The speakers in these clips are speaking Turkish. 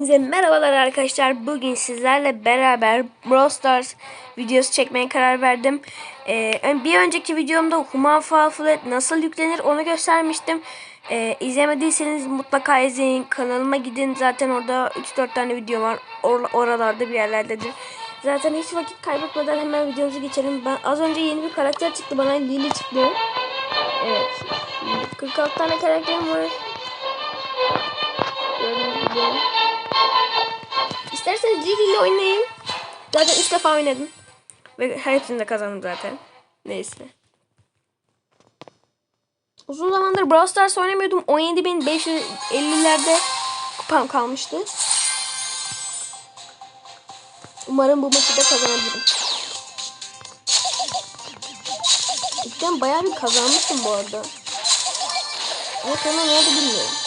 Size merhabalar arkadaşlar. Bugün sizlerle beraber Brawl Stars videosu çekmeye karar verdim. Ee, bir önceki videomda Human Fall Flat nasıl yüklenir onu göstermiştim. Ee, izlemediyseniz mutlaka izleyin. Kanalıma gidin. Zaten orada 3-4 tane video var. Or oralarda bir yerlerdedir. Zaten hiç vakit kaybetmeden hemen videomuzu geçelim. Ben az önce yeni bir karakter çıktı. Bana Lily çıktı. Evet. 46 tane karakterim var. Gördüğünüz gibi. İsterseniz Lily ile oynayayım. Zaten 3 defa oynadım. Ve hepsini de kazandım zaten. Neyse. Uzun zamandır Brawl Stars oynamıyordum. 17.550'lerde kupam kalmıştı. Umarım bu maçı da kazanabilirim. Cidden bayağı bir kazanmıştım bu arada. Ama sonra ne oldu bilmiyorum.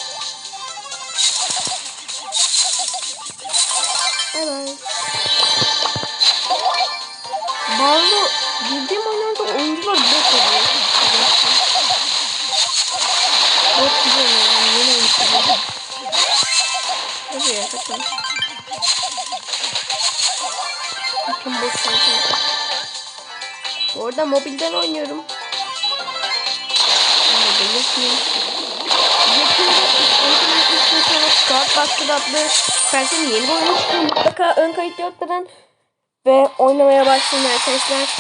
Bazı girdiğim oyunlarda oyuncular bot oluyor. Bot oluyor yani yeni oyuncular. Hadi ya sakın. Bakın bot sanki. Bu arada mobilden oynuyorum. Belirtmeyeyim. Kağıt Baskı adlı Süpersel yeni bir oyun çıkıyor. Mutlaka ön kayıt yaptırın. Ve oynamaya başlayın arkadaşlar.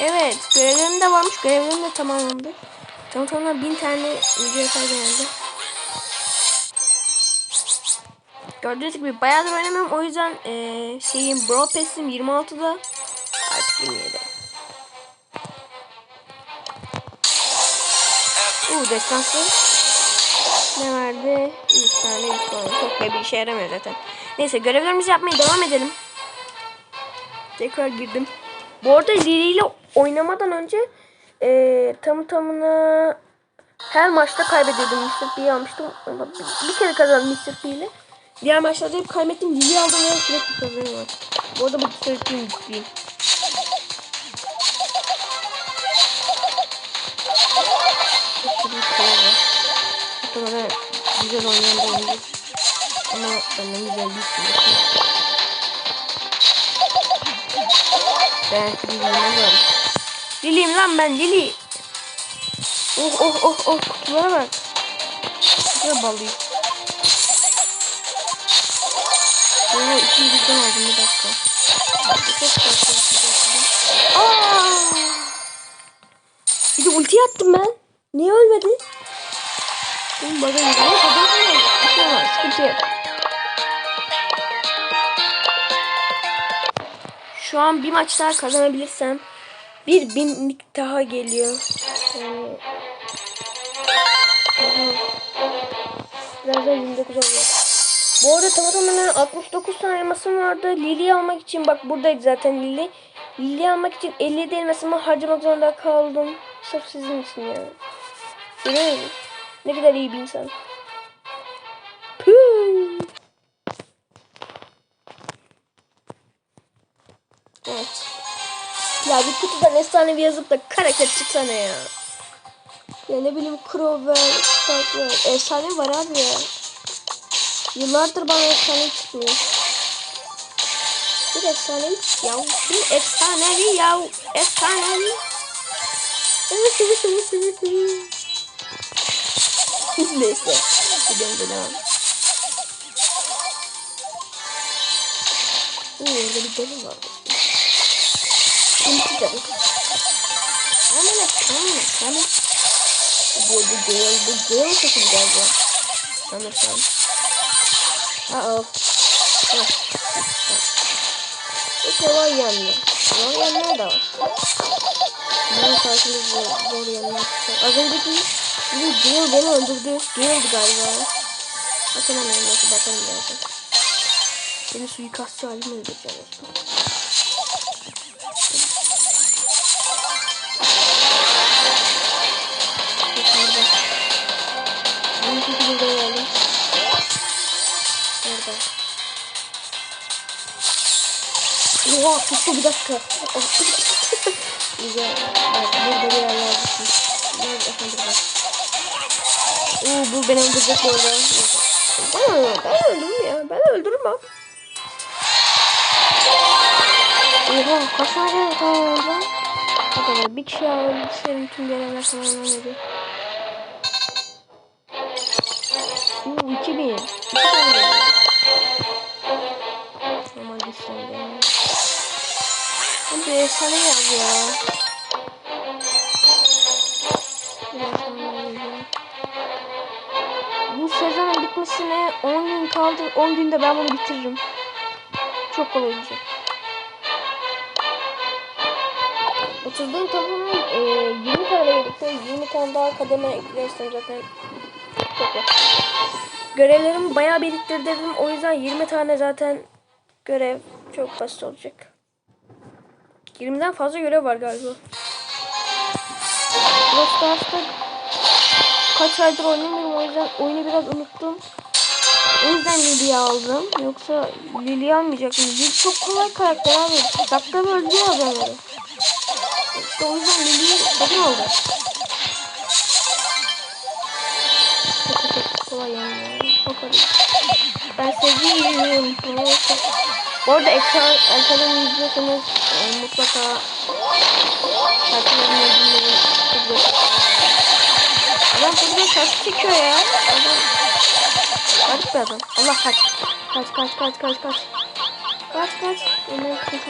Evet görevlerim de varmış. Görevlerim de tamamlandı. Tamam tamam bin tane ücretler geldi. Gördüğünüz gibi bayağıdır oynamıyorum. O yüzden ee, şeyim Brawl Pass'im 26'da. Artık 27. Uuu destansı. Ne verdi? 3 tane 3 tane. Çok da bir işe yaramıyor zaten. Neyse görevlerimizi yapmaya devam edelim. Tekrar girdim. Bu arada Lili ile oynamadan önce ee, tam tamına her maçta kaybediyordum. Mr. P'yi almıştım. Ama bir, bir kere kazandım Mr. P ile. Diğer maçlarda hep kaybettim. Lili aldım ve sürekli kazanıyorum. Bu arada bu sürekli yüklüyüm. Muhtemelen güzel oynayan da oyuncu. Ama benden güzel bir isim. Ben Lili'yim lan. Lili'yim lan ben Lili. Oh oh oh oh kutulara bak. Kutulara balıyım. Oo ikinciden aldım bir dakika. Aa! Bir de ulti attım ben. Niye ölmedi? Benim. Bir şey var. Sıkıntı yok. Şu an bir maç daha kazanabilirsem bir binlik daha geliyor. Yani... Birazdan 29 olacak. Bu arada tamamen 69 tane elmasım vardı. Lili'yi almak için bak buradaydı zaten Lili. Lili'yi almak için 50 elmasımı harcamak zorunda kaldım. Sırf sizin için yani. Görüyor musun? Ne kadar iyi bir insan. Evet. Ya bir kutudan efsanevi yazıp da karakter çıksana ya. Ya ne bileyim Spike var. Efsane var abi ya. Yıllardır bana efsane çıkmıyor. Bir efsanevi ya. Bir efsanevi ya. Efsanevi. Neyse. Gidelim de devam. Oo, orada bir deli var. İkinci deli. Hemen efsane. Hemen. Bu arada girl, bu girl takım galiba. Sanırsam. Uh-oh. Oh. Bu kolay yanlı. Kolay yanlar da var. Bunun karşılığı zor, zor yanlar. Az önceki bu Gale beni öldürdü. Gale'di galiba. Hatırlamıyorum nasıl bakalım zaten. Beni suikastçı halime öldüreceğim. Orada. Oha tuttu bir dakika. Güzel. Bak burada bir yer yazmışsın. Nerede efendim bak. Oo, bu beni öldürecek bu arada. Ben, ben ya. Ben öldürürüm ha. Oha kaç tane tamam lan? O kadar. Bir kişi öldürse bütün görevler tamamlanır. Uuu 2000. İki tane geliyor. Normal güçlendi. Hadi efsane geldi ya. Bitmesine 10 gün kaldı. 10 günde ben bunu bitiririm. Çok kolay olacak. 30'dan tamamen e, 20 tane birlikte 20 tane daha kademe eklersem zaten çok var. Görevlerimi bayağı biriktirdim. O yüzden 20 tane zaten görev çok basit olacak. 20'den fazla görev var galiba. Brawl Stars'ta kaç aydır oynamıyorum o yüzden oyunu biraz unuttum. O yüzden Lily'yi aldım. Yoksa Lily'yi almayacaktım. Lily çok kolay karakter abi. Dakikada öldürüyor adamları. İşte o yüzden Lily'yi satın aldım. Çok çok kolay yani. Kadar. Ben seviyorum. Bu arada ekran, ekranı izliyorsanız e, mutlaka takiplerimi izleyin. Adam burada şarkı çekiyor ya. Adam garip bir adam. Allah kaç. Kaç kaç kaç kaç kaç. Kaç kaç. Ömer kaç.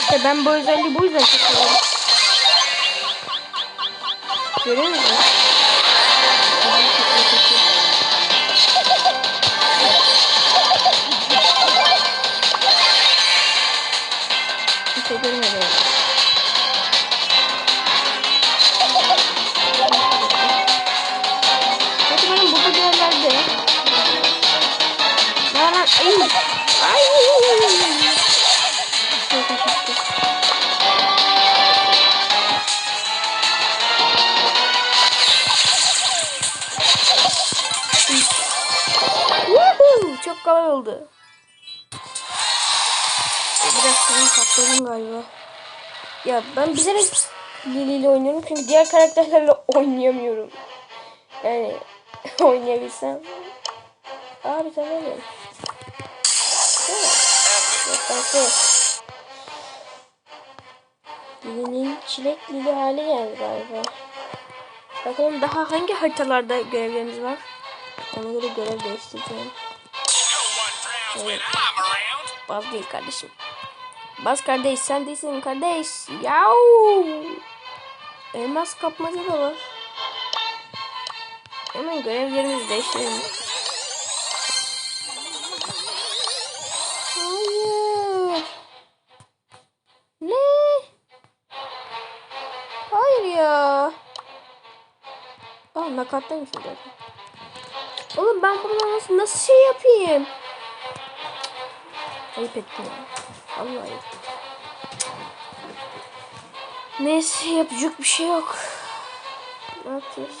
İşte ben bu özelliği bu yüzden çok seviyorum. Görüyor musun? Adam çok iyi, Oldu. Biraz sorun katladım galiba. Ya ben bilerek Lily ile oynuyorum çünkü diğer karakterlerle oynayamıyorum. Yani oynayabilsem. Abi tamam mı? Lily'nin çilek Lily hali geldi galiba. Bakalım daha hangi haritalarda görevlerimiz var? Ona göre görev değiştireceğim. Evet. Baz değil kardeşim. Baz kardeş sen değilsin kardeş. Yauu. Elmas kapmaca da var. Hemen görevlerimizi değiştirelim. Hayır. Ne? Hayır ya. Aa nakattaymışım zaten. Oğlum ben burada nasıl, nasıl şey yapayım? Ayıp ettim ya. Allah ayıp. Neyse yapacak bir şey yok. Ne yapacağız?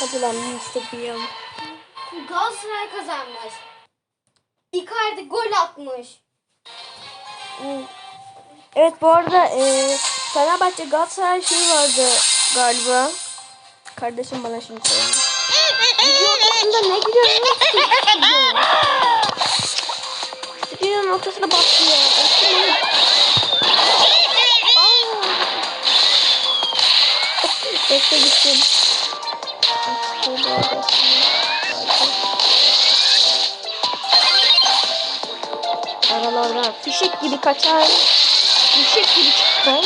Hadi lan Mr. Beyond. Galatasaray kazanmış. Icardi gol atmış. Evet bu arada e, Fenerbahçe Galatasaray şey vardı galiba. Kardeşim bana şimdi söyledi. Video ortasında ne gülüyorsun? Videonun ortasına baktı ya. Bekle gittim. Aralardan fişek gibi kaçar. Fişek gibi çıktı.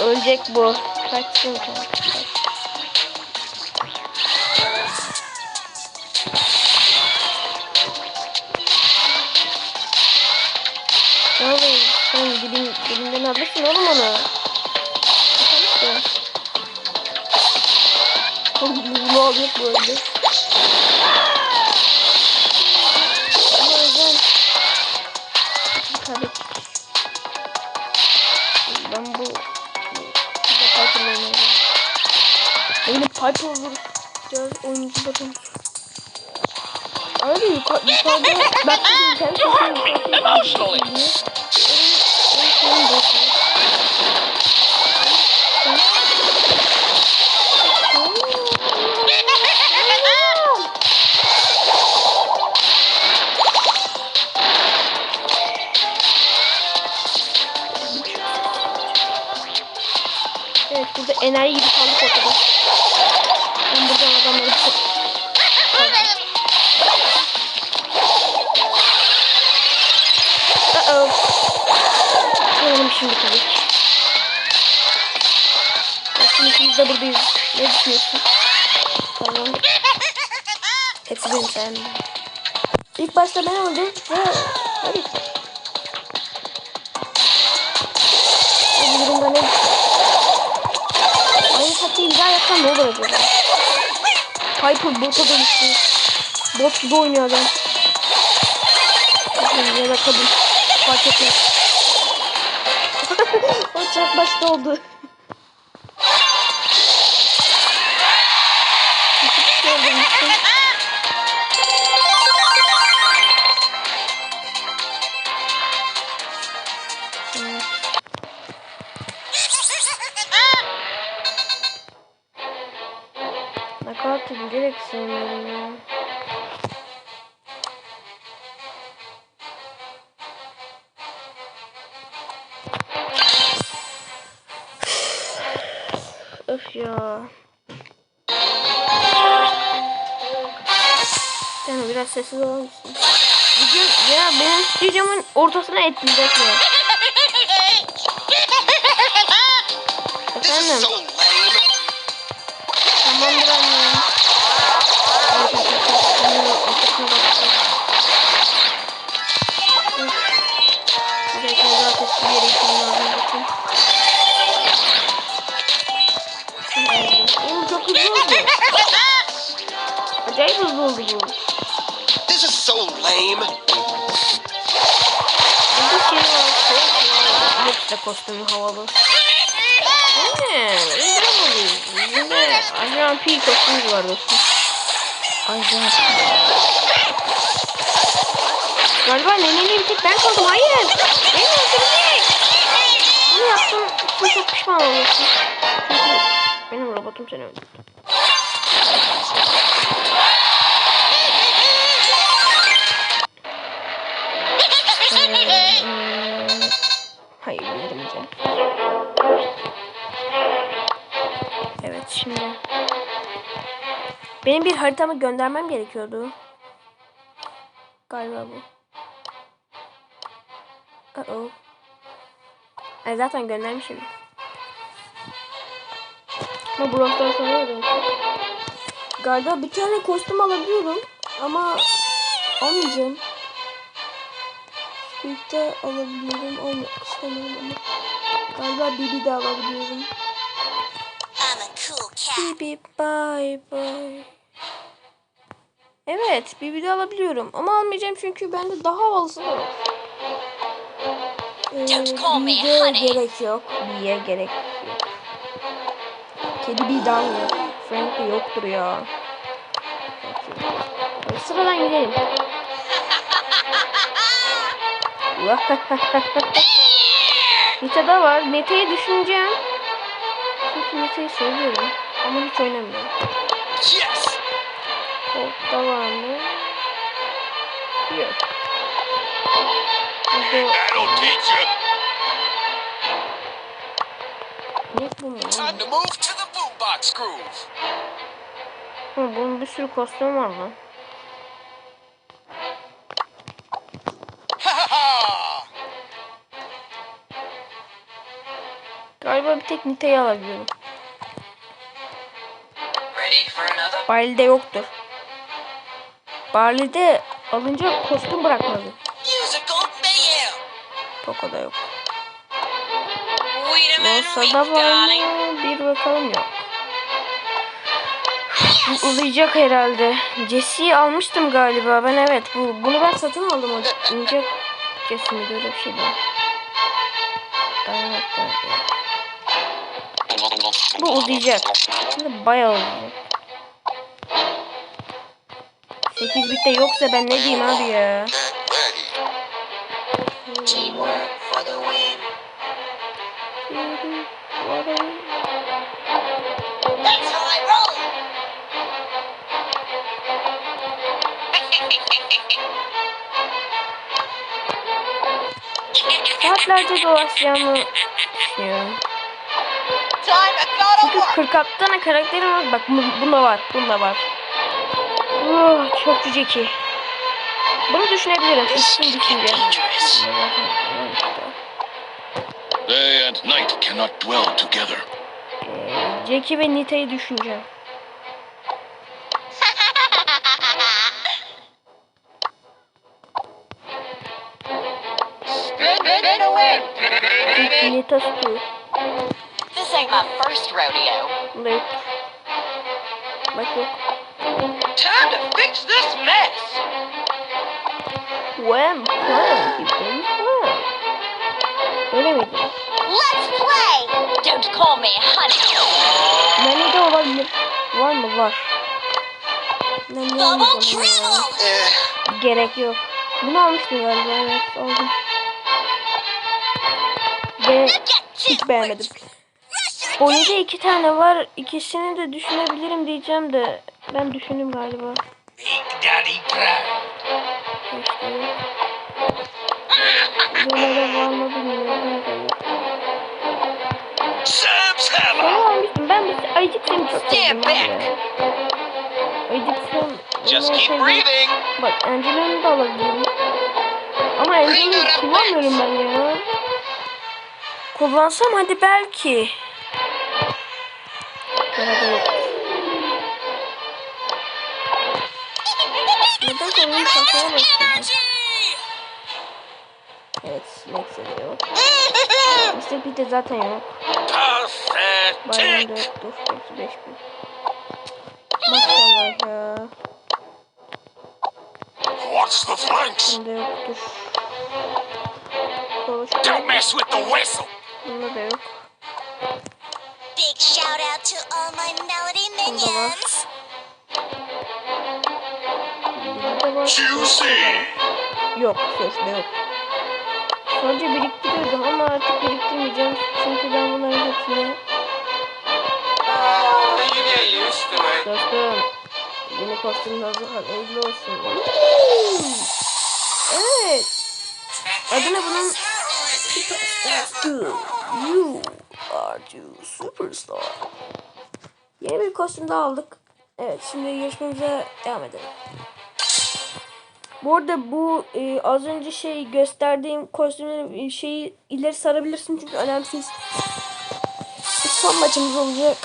Ölecek bu. Kaçsın kaç. Oğlum sen dibin, dibinden alırsın oğlum onu. Oğlum ne olacak bu arada? Piper olur. Biraz oyuncu bakın. Abi yuka, yukarıda bak sesi Emotionally. Evet burada enayi gibi kaldık ortada. Ben buradan adamları çok... Uh-oh. Vuralım şimdi tabii. Bakın ikimiz de buradayız. Ne düşünüyorsun? Tamam. Hepsi benim sayemde. İlk başta ben öldüm ve... Hadi. Bu durumda ne? Aynı taktiği bir daha yapsam ne olur acaba? Piper bota dönüştü. Bot gibi oynuyor adam. Ya da kadın. Fark etmez. o çok başta oldu. Nakavt bilerek sevmiyorum ya. Öf ya. Sen biraz sessiz olur musun? Bugün ya benim stüdyomun ortasına etleyecek ya. This is Efendim? so lame. Tamamdır Acayip hızlı oldu bu. This is so lame. Burada şey. Hepsi de kostümü havalı. Ne? İndiremeyiz. Bizim de Ajan P kostümümüz var dostum. Ajan. Galiba neneli bir tek ben kaldım. Hayır. Beni öldürecek. Bunu yaptım. Çok pişman oluyorsun. Çünkü benim robotum seni öldürdü. Benim bir haritamı göndermem gerekiyordu. Galiba bu. Uh oh. Ay zaten göndermişim. Ama Brawl sonra öyle. Galiba bir tane kostüm alabiliyorum. Ama almayacağım. Birlikte alabiliyorum. Almak istemiyorum ama. Galiba Bibi de alabiliyorum. Bibi bye bye. Evet Bibi de alabiliyorum. Ama almayacağım çünkü bende daha havalısı var. Ee, gerek yok. Bibi'ye gerek yok. Kedi bir daha yok. Frank de yoktur ya. Sıradan gidelim. Nita da var. Nita'yı düşüneceğim. Çünkü Nita'yı seviyorum. Ama hiç oynamıyorum. Kolda var mı? Yok. Ne bu mu? Time to move to the boombox groove. Hı, bunun bir sürü kostüm var lan. Galiba bir tek Nita'yı alabiliyorum. Barley'de yoktur. Barley'de alınca kostüm bırakmadı. Poco'da yok. Wait a minute, Rosa'da wait, var mı? Bir bakalım yok. Uzayacak herhalde. Jesse'yi almıştım galiba. Ben evet. Bu, bunu ben satın aldım. O ince Jesse miydi öyle bir şeydi. Evet, evet. Bu uzayacak. Şimdi bayağı uzayacak. 8 bitte yoksa ben ne diyeyim abi ya. Saatlerce dolaşacağımı düşünüyorum. Time to go to Çünkü work. 46 tane karakterim var. Bak bu- bunda var. Bunda var. Oh, çok cüceki. Bunu düşünebilirim. İçin düşünce. Dangerous. Day and night cannot dwell together. Jackie ve Nita'yı düşüneceğim. Jackie, Nita, Stu. This ain't my first rodeo. Yok. Bak yok. Time to fix this mess. Wham! Wham! Gittim. Wham! Öyle miydi? Let's play. Don't call me honey. Nani'de olabilir. Var mı? Var. Nani Double triple. Gerek yok. Bunu almıştım galiba evet aldım. Ve hiç beğenmedim. Bonnie'de iki tane var. İkisini de düşünebilirim diyeceğim de ben düşündüm galiba. Big Daddy yok. Böyle var mı bilmiyorum. Yok. Sam's Ben. Ben bir ayıcık istedim. Stand back. Ayıcık sevim. Just keep breathing. Bak Angela'nı da alabilirim. Ama Angela'yı kullanmıyorum ben ya. Kullansam hadi belki. Arada yok. Neden oyun kafaya başladı? Evet, Max'e de yok. Mr. Pete zaten yok. Bayram da Pathetic. yoktur. Hepsi 5 bin. Maşallah ya. Watch the flanks. Bunda yoktur. Konuş. Don't mess with the whistle. Bunda da yok. Big shout out to all my melody minions. Yok, sözde yok. Sadece biriktiriyordum ama artık biriktirmeyeceğim. Çünkü ben bunların hepsini You dostum. Yeni kostümün hazır hayırlı olsun. Evet. Adı ne bunun? Superstar 2. You are the superstar. Yeni bir kostüm daha aldık. Evet şimdi yarışmamıza devam edelim. Bu arada bu e, az önce şey gösterdiğim kostümlerin e, şeyi ileri sarabilirsin çünkü önemsiz. Son maçımız olacak.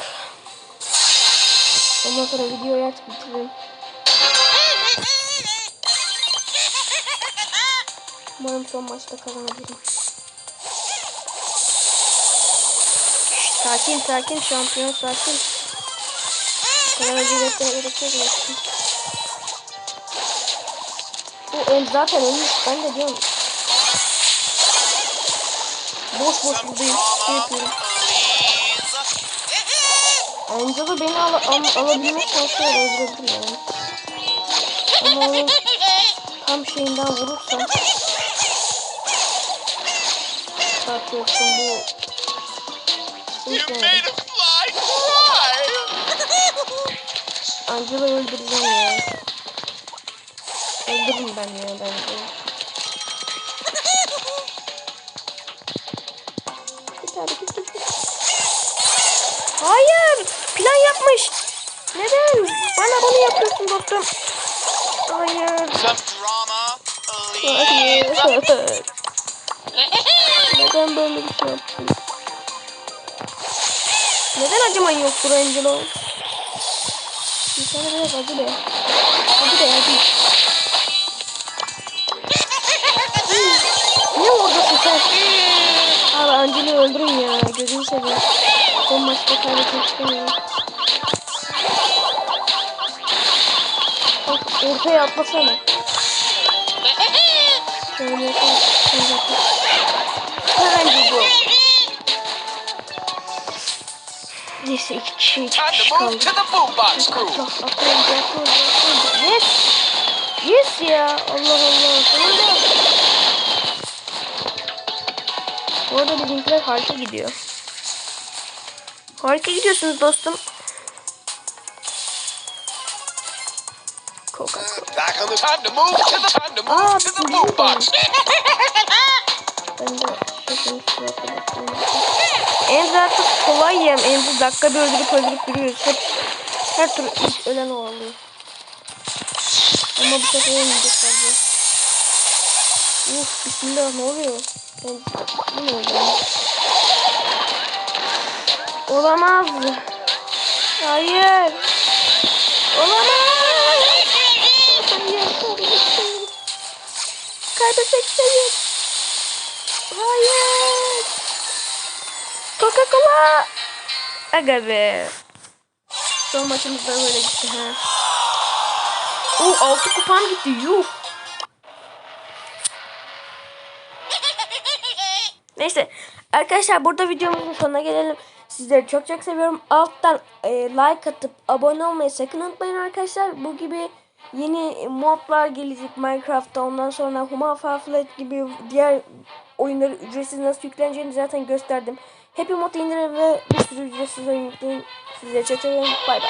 Ondan sonra videoyu artık bitiririm. Umarım son maçta kazanabilirim. Sakin sakin şampiyon sakin. Kadar acele Bu el zaten ölmüş. Ben de diyorum. Boş boş buradayım. Şey yapıyorum. Angela beni al al alabilmek konusunda öldürebilir yani. Ama onun tam şeyinden vurursam Çarpıyorsun bu You Neyse. made a fly cry. Angela'yı öldüreceğim ya. Öldürürüm ben ya bence. Git abi git git git. Hayır! Plan yapmış. Neden? Bana bunu yapıyorsun dostum. Hayır. Hayır. Neden böyle bir şey yaptın? Neden acıman yoktur Angelo? İnsana biraz acı be. Acı be acı. Angelo'yu öldürün ya. Gözünü seveyim. Son maçta kaybetmek istemiyorum. Bak ortaya atlasana. Şöyle yapalım. Şöyle yapalım. Herhangi bu. Neyse iki kişi iki kişi kaldı. Yes. Yes ya. Allah Allah. Sonunda. Bu arada bizimkiler harika gidiyor. Harika gidiyorsunuz dostum. De şuradan şuraya bakayım. Enzi artık kolay yem. Enzi dakika bir öldürüp öldürüp duruyoruz. Hep her türlü ilk ölen o oluyor. Ama bu sefer bence. Uf bismillah ne oluyor? Ben, ne oldu? Olamaz. Hayır. Olamaz. Hayır. Kaybedecek. Kaybedecek. Hayır. Coca-Cola. Aga be. Son maçımız da böyle gitti ha. Oo 6 kupam gitti yuh. Neyse arkadaşlar burada videomuzun sonuna gelelim. Sizleri çok çok seviyorum. Alttan e, like atıp abone olmayı sakın unutmayın arkadaşlar. Bu gibi yeni modlar gelecek Minecraft'ta. Ondan sonra Human Flat gibi diğer oyunları ücretsiz nasıl yükleneceğini zaten gösterdim. Happy Mod indirin ve bir sürü ücretsiz oyun yükleyin. Sizleri çok seviyorum. Bay bay.